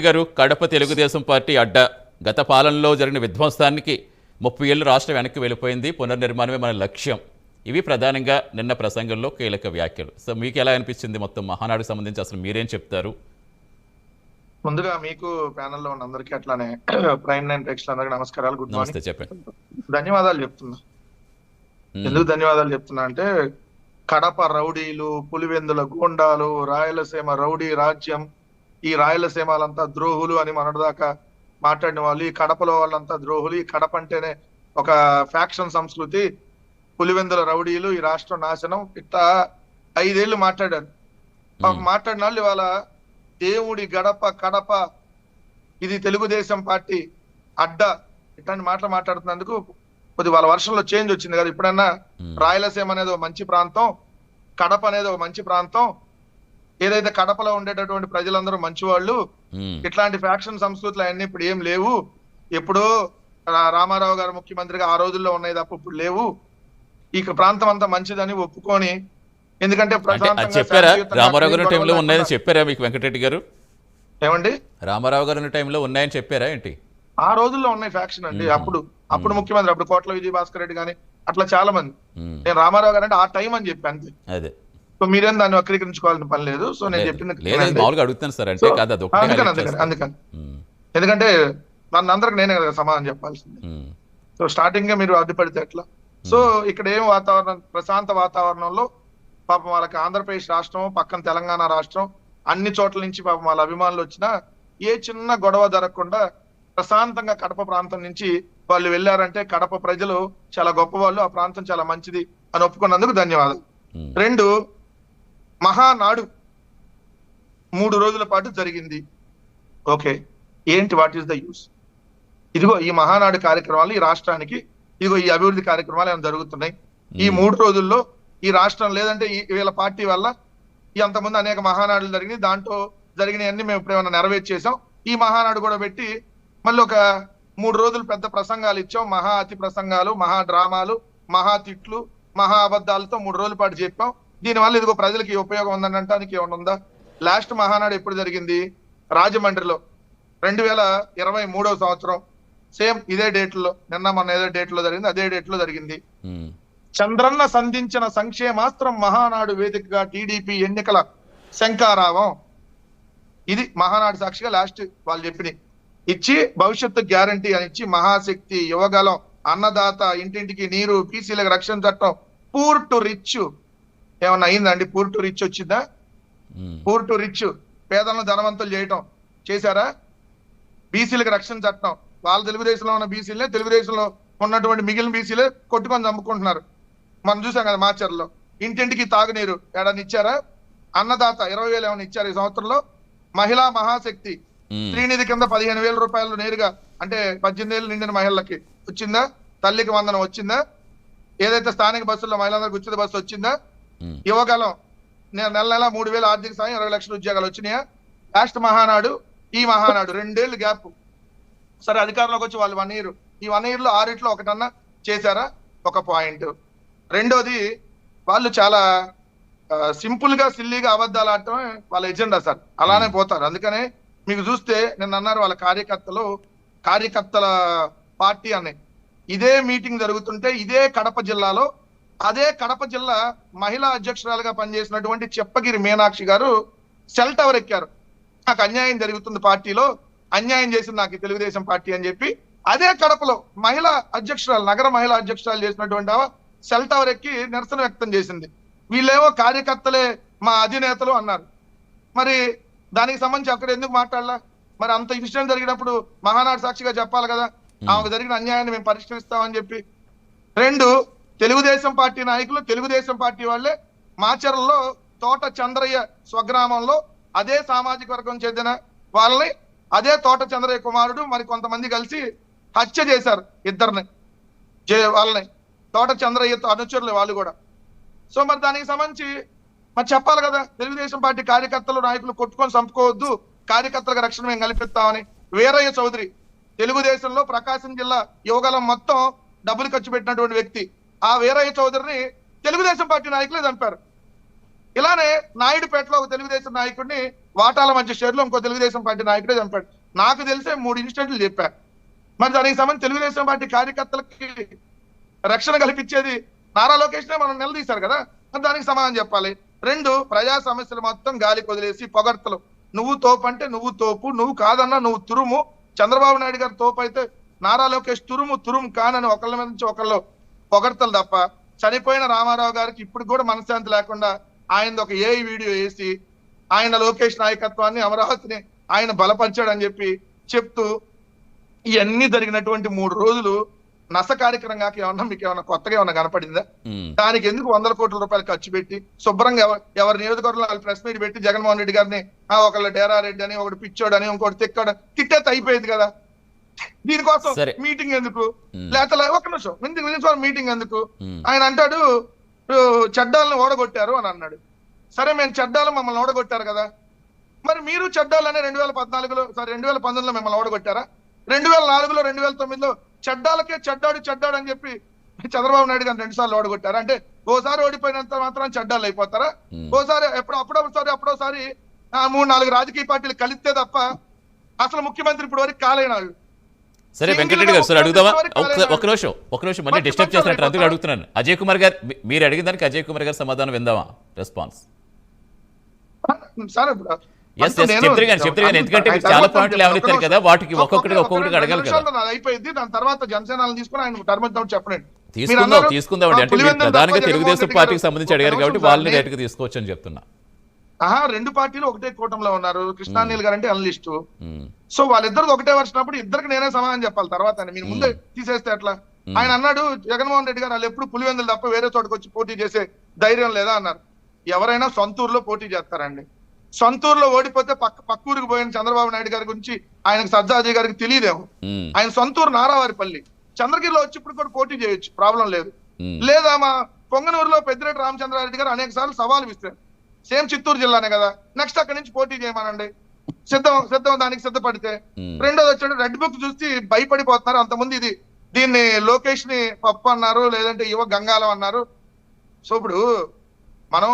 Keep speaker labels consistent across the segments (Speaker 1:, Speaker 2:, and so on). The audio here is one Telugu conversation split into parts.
Speaker 1: గారు కడప తెలుగుదేశం పార్టీ అడ్డ. గత పాలనలో జరిగిన విధ్వంసానికి ముప్పై ఏళ్ళు రాష్ట్రం వెనక్కి వెళ్ళిపోయింది. పునర్నిర్మాణమే మన లక్ష్యం. ఇవి ప్రధానంగా నిన్న ప్రసంగంలో కీలక వ్యాఖ్యలు. సో మీకు ఎలా అనిపించింది మొత్తం మహానాడుకు సంబంధించి? అసలు మీరేం చెప్తారు?
Speaker 2: ముందుగా మీకు ప్యానెల్లో ఉన్న అందరికీ అట్లానే ప్రైమ్ నైన్ అందరికీ నమస్కారాలు. Good morning.
Speaker 1: చెప్పండి.
Speaker 2: ధన్యవాదాలు చెప్తున్నా. ఎందుకు ధన్యవాదాలు చెప్తున్నా అంటే కడప రౌడీలు పులివెందుల గూండాలు రాయలసీమ రౌడీ రాజ్యం ఈ రాయలసీమలంతా ద్రోహులు అని మొన్నటిదాకా మాట్లాడిన వాళ్ళు ఈ కడపలో వాళ్ళంతా ద్రోహులు. ఈ కడప అంటేనే ఒక ఫ్యాక్షన్ సంస్కృతి. పులివెందుల రౌడీలు ఈ రాష్ట్రం నాశనం. ఇట్లా ఐదేళ్ళు మాట్లాడారు. మాట్లాడిన వాళ్ళు ఇవాళ దేవుడి గడప కడప ఇది తెలుగుదేశం పార్టీ అడ్డ ఇట్లాంటి మాటలు మాట్లాడుతున్నందుకు కొద్ది వాళ్ళ వర్షంలో చేంజ్ వచ్చింది కదా. ఇప్పుడన్నా రాయలసీమ అనేది ఒక మంచి ప్రాంతం కడప అనేది ఒక మంచి ప్రాంతం. ఏదైతే కడపలో ఉండేటటువంటి ప్రజలందరూ మంచివాళ్ళు ఇట్లాంటి ఫ్యాక్షన్ సంస్కృతులు అవన్నీ ఇప్పుడు ఏం లేవు. ఎప్పుడో రామారావు గారు ముఖ్యమంత్రిగా ఆ రోజుల్లో ఉన్నాయి తప్ప ఇప్పుడు లేవు. ఈ ప్రాంతం అంతా మంచిదని ఒప్పుకొని ఎందుకంటే
Speaker 1: చెప్పారా? రామారావు గారి టైంలో ఉన్నాయని చెప్పారా మీకు వెంకటరెడ్డి గారు?
Speaker 2: ఏమండి?
Speaker 1: రామారావు గారి టైంలో ఉన్నాయని చెప్పారా ఏంటి?
Speaker 2: ఆ రోజుల్లో ఉన్నాయి ఫ్యాక్షన్ అండి. అప్పుడు అప్పుడు. ముఖ్యమంత్రి అప్పుడు కోట్ల విజయ భాస్కర్ రెడ్డి గాని అట్లా చాలా మంది. నేను రామారావు గారు అంటే ఆ టైం అని చెప్పి అంతే.
Speaker 1: అదే.
Speaker 2: సో మీరేం దాన్ని వక్రీకరించుకోవాల్సిన పని లేదు. సో నేను చెప్పింది.
Speaker 1: మామూలుగా అడుగుతాను సార్ అంటే కాదు అది
Speaker 2: అందుకని అందుకని ఎందుకంటే నన్ను అందరికి నేనే కదా సమాధానం చెప్పాల్సింది. సో స్టార్టింగ్గా మీరు అడ్డుపడితే ఎట్లా? సో ఇక్కడ ఏం వాతావరణం ప్రశాంత వాతావరణంలో పాపం వాళ్ళకి ఆంధ్రప్రదేశ్ రాష్ట్రం పక్కన తెలంగాణ రాష్ట్రం అన్ని చోట్ల నుంచి పాపం వాళ్ళ అభిమానులు వచ్చినా ఏ చిన్న గొడవ జరగకుండా ప్రశాంతంగా కడప ప్రాంతం నుంచి వాళ్ళు వెళ్ళారంటే కడప ప్రజలు చాలా గొప్ప వాళ్ళు ఆ ప్రాంతం చాలా మంచిది అని ఒప్పుకున్నందుకు ధన్యవాదాలు. రెండు మహానాడు మూడు రోజుల పాటు జరిగింది. ఓకే ఏంటి వాట్ ఈస్ ద యూస్ ఇదిగో ఈ మహానాడు కార్యక్రమాలు ఈ రాష్ట్రానికి ఇదిగో ఈ అభివృద్ధి కార్యక్రమాలు ఏమైనా జరుగుతున్నాయి. ఈ
Speaker 1: ఉమ్,
Speaker 2: మూడు రోజుల్లో ఈ రాష్ట్రం లేదంటే ఈ వీళ్ళ పార్టీ వల్ల ఈ అంతకుముందు అనేక మహానాడులు జరిగినాయి. దాంట్లో జరిగినవన్నీ మేము ఇప్పుడు ఏమైనా నెరవేర్చేసాం ఈ మహానాడు కూడా పెట్టి మళ్ళీ ఒక మూడు రోజులు పెద్ద ప్రసంగాలు ఇచ్చాం. మహా అతి ప్రసంగాలు మహా డ్రామాలు మహా తిట్లు మహా అబద్ధాలతో మూడు రోజుల పాటు చెప్పాం. దీనివల్ల ఇదిగో ప్రజలకి ఉపయోగం ఉందని అనడానికి ఏమైనా ఉందా? లాస్ట్ మహానాడు ఎప్పుడు జరిగింది? రాజమండ్రిలో. రెండు వేల ఇరవై మూడవ సంవత్సరం. సేమ్ ఇదే డేట్లో నిన్న మొన్న ఏదో డేట్లో జరిగింది అదే డేట్లో జరిగింది చంద్రన్న సంధించిన సంక్షేమాస్త్రం మహానాడు వేదికగా టీడీపీ ఎన్నికల శంకారావం ఇది మహానాడు సాక్షిగా లాస్ట్ వాళ్ళు చెప్పినాయి ఇచ్చి భవిష్యత్తు గ్యారంటీ అని ఇచ్చి మహాశక్తి యువగలం అన్నదాత ఇంటింటికి నీరు పీసీలకు రక్షణ చట్టం పూర్ టు రిచ్ ఏమన్నా అయిందండి? పూర్ టు రిచ్ వచ్చిందా? Poor to rich. పేదలను ధనవంతులు చేయటం. చేశారా? బీసీలకు రక్షణ చట్టం. వాళ్ళ తెలుగుదేశంలో ఉన్న బీసీలే తెలుగుదేశంలో ఉన్నటువంటి మిగిలిన బీసీలే కొట్టుకొని చంపుకుంటున్నారు. మనం చూసాం కదా మాచర్లో. ఇంటింటికి తాగునీరు ఏడాది ఇచ్చారా? అన్నదాత ఇరవై వేలు ఏమైనా ఇచ్చారు ఈ సంవత్సరంలో? మహిళా మహాశక్తి. శ్రీనిధి కింద పదిహేను వేల రూపాయలు నేరుగా అంటే పద్దెనిమిది ఏళ్ళు నిండిన మహిళలకి వచ్చిందా? తల్లికి వందనం వచ్చిందా? ఏదైతే స్థానిక బస్సుల్లో మహిళలందరికీ ఉచిత బస్సు వచ్చిందా?
Speaker 1: ఉమ్,
Speaker 2: యువగలం నె- నెల నెల మూడు వేల ఆర్థిక సాయం ఇరవై లక్షల ఉద్యోగాలు వచ్చినాయా? లాస్ట్ మహానాడు ఈ మహానాడు రెండేళ్ళు గ్యాప్. సరే అధికారంలోకి వచ్చి వాళ్ళు వన్ ఇయర్. ఈ వన్ ఇయర్లో ఆరిట్లో ఒకటన్నా చేశారా? ఒక పాయింట్. రెండోది వాళ్ళు చాలా సింపుల్గా సిల్లీగా అబద్ధాలు ఆడటమే వాళ్ళ ఎజెండా సార్. అలానే పోతారు. అందుకనే మీకు చూస్తే నిన్న అన్నారు వాళ్ళ కార్యకర్తలు కార్యకర్తల పార్టీ అని. ఇదే మీటింగ్ జరుగుతుంటే ఇదే కడప జిల్లాలో అదే కడప జిల్లా మహిళా అధ్యక్షురాలుగా పనిచేసినటువంటి చెప్పగిరి మీనాక్షి గారు సెల్ టవర్ ఎక్కారు. నాకు అన్యాయం జరుగుతుంది పార్టీలో అన్యాయం చేసింది నాకు తెలుగుదేశం పార్టీ అని చెప్పి అదే కడపలో మహిళా అధ్యక్షురాలు నగర మహిళా అధ్యక్షురాలు చేసినటువంటి సెల్ టవర్ ఎక్కి నిరసన వ్యక్తం చేసింది. వీళ్ళేమో కార్యకర్తలే మా అధినేతలు అన్నారు. మరి దానికి సంబంధించి అక్కడ ఎందుకు మాట్లాడాలా? మరి అంత విషయం జరిగినప్పుడు మహానాడు సాక్షిగా చెప్పాలి కదా. ఆమెకు జరిగిన అన్యాయాన్ని మేము పరిష్కరిస్తామని చెప్పి. రెండు తెలుగుదేశం పార్టీ నాయకులు తెలుగుదేశం పార్టీ వాళ్ళే మాచర్లలో తోట చంద్రయ్య స్వగ్రామంలో అదే సామాజిక వర్గం చెందిన వాళ్ళని అదే తోట చంద్రయ్య కుమారుడు మరి కొంతమంది కలిసి హత్య చేశారు ఇద్దరిని వాళ్ళని తోట చంద్రయ్యతో అనుచరులు వాళ్ళు కూడా. సో మరి దానికి సంబంధించి మరి చెప్పాలి కదా తెలుగుదేశం పార్టీ కార్యకర్తలు నాయకులు కొట్టుకొని చంపుకోవద్దు కార్యకర్తలకు రక్షణ మేము కల్పిస్తామని వీరయ్య చౌదరి తెలుగుదేశంలో ప్రకాశం జిల్లా యువగలం మొత్తం డబ్బులు ఖర్చు పెట్టినటువంటి వ్యక్తి. ఆ వీరయ్య చౌదరిని తెలుగుదేశం పార్టీ నాయకులే చంపారు. ఇలానే నాయుడుపేటలో ఒక తెలుగుదేశం నాయకుడిని వాటాల మధ్య షేర్లో ఇంకో తెలుగుదేశం పార్టీ నాయకుడే చంపాడు. నాకు తెలిసే మూడు ఇన్సిడెంట్లు చెప్పా మరి దానికి సంబంధించి తెలుగుదేశం పార్టీ కార్యకర్తలకి రక్షణ కల్పించేది నారా లోకేష్నే మనం నిలదీశారు కదా. దానికి సమాధానం చెప్పాలి. రెండు ప్రజా సమస్యలు మొత్తం గాలి వదిలేసి పొగడ్తలు. నువ్వు తోపు అంటే నువ్వు తోపు నువ్వు కాదన్నా నువ్వు తురుము. చంద్రబాబు నాయుడు గారు తోపు అయితే నారా లోకేష్ తురుము తురుము కానని ఒకళ్ళ మీద నుంచి ఒకళ్ళు పొగడ్తలు తప్ప చనిపోయిన రామారావు గారికి ఇప్పుడు కూడా మనశ్శాంతి లేకుండా ఆయన ఒక ఏ వీడియో వేసి ఆయన లోకేష్ నాయకత్వాన్ని అమరావతిని ఆయన బలపరిచాడని చెప్పి చెప్తూ ఇవన్నీ జరిగినటువంటి మూడు రోజులు నస కార్యక్రమం కాక ఏమన్నా మీకు ఏమన్నా కొత్తగా ఏమన్నా కనపడిందా? దానికి ఎందుకు వందల కోట్ల రూపాయలు ఖర్చు పెట్టి శుభ్రంగా ఎవ- ఎవరి నియోజకవర్గంలో వాళ్ళు ప్రెస్ మీట్ పెట్టి జగన్మోహన్ రెడ్డి గారిని ఆ ఒకళ్ళు డేరా రెడ్డి అని ఒకటి పిచ్చోడు అని ఇంకోటి తిక్కాడు తిట్టేది అయిపోయింది కదా. దీనికోసం. మీటింగ్ ఎందుకు? లేకపోతే ఒక్క నిమిషం. మీటింగ్ నిమిషం మీటింగ్ ఎందుకు? ఆయన అంటాడు "ఓ, చెడ్డాలను ఓడగొట్టారు అని అన్నాడు. సరే మేము చెడ్డాలు మమ్మల్ని ఓడగొట్టారు కదా. మరి మీరు చెడ్డాలని రెండు వేల పద్నాలుగులో సారీ రెండు వేల పంతొమ్మిదిలో మిమ్మల్ని ఓడగొట్టారా? రెండు వేల నాలుగులో రెండు వేల తొమ్మిదిలో చెడ్డాలకే చెడ్డాడు చెడ్డాడు అని చెప్పి చంద్రబాబు నాయుడు గారు రెండు సార్లు ఓడగొట్టారు? అంటే ఓసారి ఓడిపోయినంత మాత్రం చెడ్డాలు అయిపోతారా. ఓసారి ఎప్పుడు అప్పుడోసారి అప్పుడోసారి మూడు నాలుగు రాజకీయ పార్టీలు కలిస్తే తప్ప అసలు ముఖ్యమంత్రి ఇప్పుడు వరకు కాలేనాడు.
Speaker 1: సరే వెంకటరెడ్డి గారు సార్ అడుగుదామా. ఒక్క నిమిషం ఒక్క నిమిషం మళ్ళీ డిస్టర్బ్ చేస్తున్నట్టు అందుకు? అడుగుతున్నాను. అజయ్ కుమార్ గారు మీరు అడిగిన దానికి అజయ్ కుమార్ గారు సమాధానం విందామా? రెస్పాన్స్
Speaker 2: సార్ ఇప్పుడు
Speaker 1: ఎస్ ఎస్ చెప్తారు కానీ చెప్తారు కానీ ఎందుకంటే మీరు చాలా పాయింట్లు లేవనెత్తారు కదా వాటికి ఒక్కొక్కటి ఒక్కొక్కటి అడగాలి కదా.
Speaker 2: అయిపోయింది దాని తర్వాత జనసేనలు తీసుకుని ఆయన టర్మ్ చెప్పండి. మీరు
Speaker 1: తీసుకుందాం తీసుకుందామండి. అంటే ప్రధానంగా తెలుగుదేశం పార్టీకి సంబంధించి
Speaker 2: గారు
Speaker 1: అడిగారు
Speaker 2: ఒక
Speaker 1: కాబట్టి వాళ్ళని డైరెక్ట్గా తీసుకోవచ్చు అని చెప్తున్నా.
Speaker 2: ఆహా రెండు పార్టీలు ఒకటే కూటమిలో ఉన్నారు. కృష్ణానీల్ గారు అంటే అనలిస్ట్. సో వాళ్ళిద్దరు ఒకటే వచ్చినప్పుడు ఇద్దరికి నేనే సమాధానం చెప్పాలి. తర్వాత మీరు ముందే తీసేస్తే ఎట్లా? ఆయన అన్నాడు జగన్మోహన్ రెడ్డి గారు వాళ్ళు ఎప్పుడు పులివెందులు తప్ప వేరే చోటకి వచ్చి పోటీ చేసే ధైర్యం లేదా అన్నారు. ఎవరైనా సొంతూరులో పోటీ చేస్తారండి. సొంతూరులో ఓడిపోతే పక్క పక్క ఊరికి పోయిన చంద్రబాబు నాయుడు గారి గురించి ఆయనకు సజ్జాజీ గారికి తెలియదేమో. ఆయన సొంతూరు నారావారిపల్లి. చంద్రగిరిలో వచ్చి ఇప్పుడు కూడా పోటీ చేయొచ్చు. ప్రాబ్లం లేదు. లేదా మా పొంగనూరులో పెద్దిరెడ్డి రామచంద్రారెడ్డి గారు అనేక సార్లు సవాల్ విసిరారు. సేమ్ చిత్తూరు జిల్లానే కదా. నెక్స్ట్ అక్కడి నుంచి పోటీ చేయమనండి. సిద్ధం సిద్ధం దానికి సిద్ధపడితే. రెండోది వచ్చాడు రెడ్ బుక్ చూసి భయపడిపోతున్నారు. అంతమంది ఇది దీన్ని లోకేష్ని పప్పు అన్నారు లేదంటే యువ గంగాలం అన్నారు. సో ఇప్పుడు మనం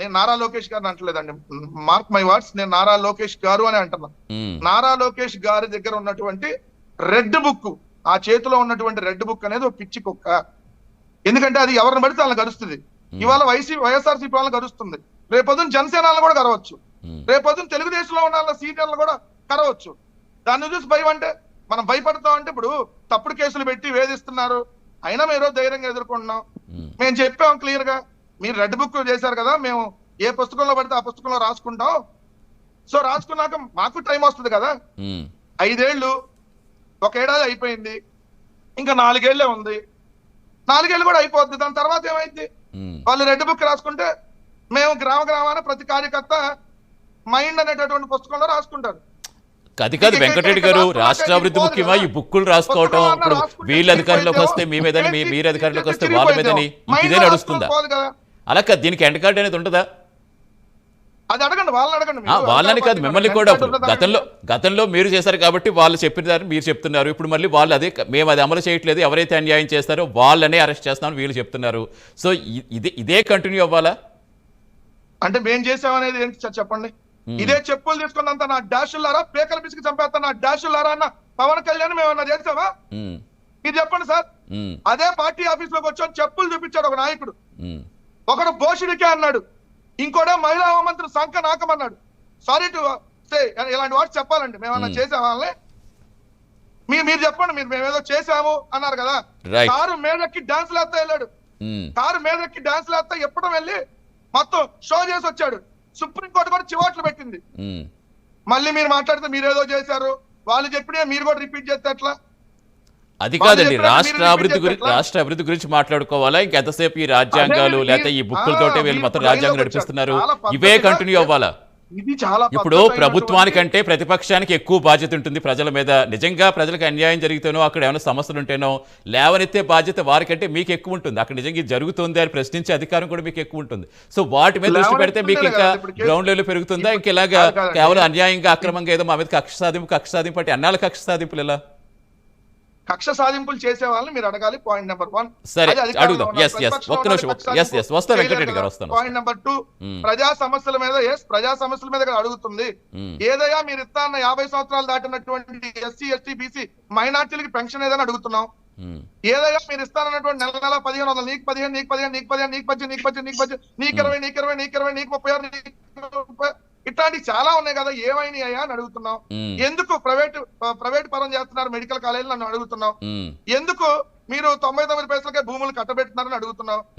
Speaker 2: నేను నారా లోకేష్ గారిని అంటలేదండి. మార్క్ మై వర్డ్స్ నేను నారా లోకేష్ గారు అని అంటున్నా. నారా లోకేష్ గారి దగ్గర ఉన్నటువంటి రెడ్ బుక్ ఆ చేతిలో ఉన్నటువంటి రెడ్ బుక్ అనేది ఒక పిచ్చి కుక్క. ఎందుకంటే అది ఎవరిని పడితే వాళ్ళని గడుస్తుంది ఇవాళ వైసీ వైఎస్ఆర్సీపీ వాళ్ళని గడుస్తుంది రేపొద్దున జనసేనలను కూడా కరవచ్చు. రేపొద్దున తెలుగుదేశంలో ఉన్న వాళ్ళ సీనియర్లు కూడా కరవచ్చు. దాన్ని చూసి భయం అంటే మనం భయపడతాం అంటే ఇప్పుడు తప్పుడు కేసులు పెట్టి వేధిస్తున్నారు. అయినా మేము ధైర్యంగా ఎదుర్కొంటున్నాం. మేము. చెప్పాం క్లియర్గా మీరు రెడ్ బుక్ చేశారు కదా మేము ఏ పుస్తకంలో పడితే ఆ పుస్తకంలో రాసుకుంటాం. సో రాసుకున్నాక మాకు టైం వస్తుంది కదా. ఐదేళ్ళు ఒక ఏడాది అయిపోయింది. ఇంకా నాలుగేళ్ళే ఉంది. నాలుగేళ్ళు కూడా అయిపోద్ది. దాని తర్వాత ఏమైంది. వాళ్ళు రెడ్ బుక్ రాసుకుంటే మేము గ్రామ గ్రామాన ప్రతి కార్యకర్త మైండ్ అనేటటువంటి పుస్తకంలో రాసుకుంటారు.
Speaker 1: అది కాదు వెంకటరెడ్డి గారు రాష్ట్ర అభివృద్ధి ముఖ్యమా? ఈ బుక్కులు రాసుకోవటం ఇప్పుడు వీళ్ళు అధికారంలోకి వస్తే మీ మీదని మీ మీరు అధికారంలోకి వస్తే వాళ్ళ మీదని ఇదే నడుస్తుందా అలా కాదు. దీనికి ఎండ్ కార్డ్ అనేది ఉంటుందా?
Speaker 2: అది అడగండి వాళ్ళని అడగండి.
Speaker 1: వాళ్ళని కాదు మిమ్మల్ని కూడా గతంలో గతంలో మీరు చేశారు కాబట్టి వాళ్ళు చెప్పిన దాన్ని మీరు చెప్తున్నారు. ఇప్పుడు మళ్ళీ వాళ్ళు అదే మేము అది అమలు చేయట్లేదు ఎవరైతే అన్యాయం చేస్తారో వాళ్ళనే అరెస్ట్ చేస్తామని వీళ్ళు చెప్తున్నారు. సో ఇదే ఇదే కంటిన్యూ అవ్వాలా?
Speaker 2: అంటే మేం చేసామనేది ఏంటి సార్ చెప్పండి. ఇదే చెప్పులు తీసుకున్నంత నా డాషులారా పేకల పిసికి చంపేస్తా నా డాషులారా అన్న పవన్ కళ్యాణ్ మేము అన్న చేసామా
Speaker 1: ఉమ్,
Speaker 2: మీరు చెప్పండి సార్. అదే పార్టీ ఆఫీస్లోకి వచ్చాను చెప్పులు చూపించాడు ఒక నాయకుడు. ఒకడు భోషుడికే అన్నాడు. ఇంకోడే మహిళా మంత్రి సంఖ నాకమన్నాడు. సారీ టు సే ఇలాంటి వాటి చెప్పాలండి. మేమన్నా. చేసాం వాళ్ళని? మీరు మీరు చెప్పండి మీరు మేమేదో చేసాము అన్నారు కదా. కారు మీదకి డాన్స్ లేస్తా వెళ్ళాడు. కారు మీదకి డాన్స్ లేస్తా ఎప్పడం వెళ్ళి మొత్తం షో చేసి వచ్చాడు సుప్రీంకోర్టు కూడా చివాట్లు పెట్టింది. మళ్ళీ మీరు మాట్లాడితే మీరేదో చేశారు. వాళ్ళు చెప్పిన మీరు కూడా రిపీట్ చేస్తే ఎట్లా?
Speaker 1: అది కాదండి రాష్ట్ర అభివృద్ధి గురించి? రాష్ట్ర అభివృద్ధి గురించి మాట్లాడుకోవాలా? ఇంకెంతసేపు ఈ రాజ్యాంగాలు లేకపోతే ఈ బుక్కులతోటే వీళ్ళు మొత్తం రాజ్యాంగం. నడిపిస్తున్నారు? ఇవే కంటిన్యూ అవ్వాలా?
Speaker 2: ఇది చాలా
Speaker 1: ఇప్పుడు ప్రభుత్వానికంటే ప్రతిపక్షానికి ఎక్కువ బాధ్యత ఉంటుంది ప్రజల మీద. నిజంగా ప్రజలకు అన్యాయం జరిగితేనో అక్కడ ఏమైనా సమస్యలు ఉంటేనో లేవనెత్తే బాధ్యత వారికంటే మీకు ఎక్కువ ఉంటుంది. అక్కడ నిజంగా ఇది జరుగుతుంది అని ప్రశ్నించే అధికారం కూడా మీకు ఎక్కువ ఉంటుంది. సో వాటి మీద దృష్టి పెడితే మీకు ఇంకా గ్రౌండ్ లెవెల్ పెరుగుతుందా? ఇంకా ఇలాగా. కేవలం అన్యాయంగా అక్రమంగా ఏదో మా మీద కక్ష సాధింపు కక్ష సాధింపు అంటే అన్నాల కక్ష సాధింపులు ఎలా?
Speaker 2: కక్ష సాధింపులు చేసే వాళ్ళని మీరు అడగాలి పాయింట్ నెంబర్ వన్
Speaker 1: సరే అడుగుదాం ఒక్క నిమిషం ఎస్ ఎస్ వస్తా వెంకటరెడ్డి గారు. వస్తాను
Speaker 2: పాయింట్ నెంబర్ టూ. ప్రజా సమస్యల మీద ఎస్ ప్రజా సమస్యల మీద అడుగుతుంది
Speaker 1: మ్మ్.
Speaker 2: ఏదైనా మీరు ఇస్తా అన్న యాభై సంవత్సరాలు దాటినటువంటి ఎస్సీ ఎస్టీ బీసీ మైనార్టీలకి పెన్షన్ ఏదైనా అడుగుతున్నాం
Speaker 1: మ్మ్.
Speaker 2: ఏదైనా మీరు ఇస్తానన్నటువంటి నెల నెల పదిహేను వందలు నీకు పదిహేను నీకు పదిహేను నీకు పదిహేను నీకు పచ్చి నీకు పచ్చి నీకు పచ్చి నీకు ఇరవై నీకు ఇరవై నీకు ఇరవై నీకు ముప్పై ఆరు నీకు ముప్పై ఇట్లాంటివి చాలా ఉన్నాయి కదా ఏమైనాయి అయ్యా అని అడుగుతున్నాం. ఎందుకు ప్రైవేట్ ప్రైవేట్ పరం చేస్తున్నారు మెడికల్ కాలేజీలు నన్ను అడుగుతున్నాం. ఎందుకు మీరు తొంభై తొమ్మిది పైసలకే భూములు కట్టబెడుతున్నారని అడుగుతున్నాం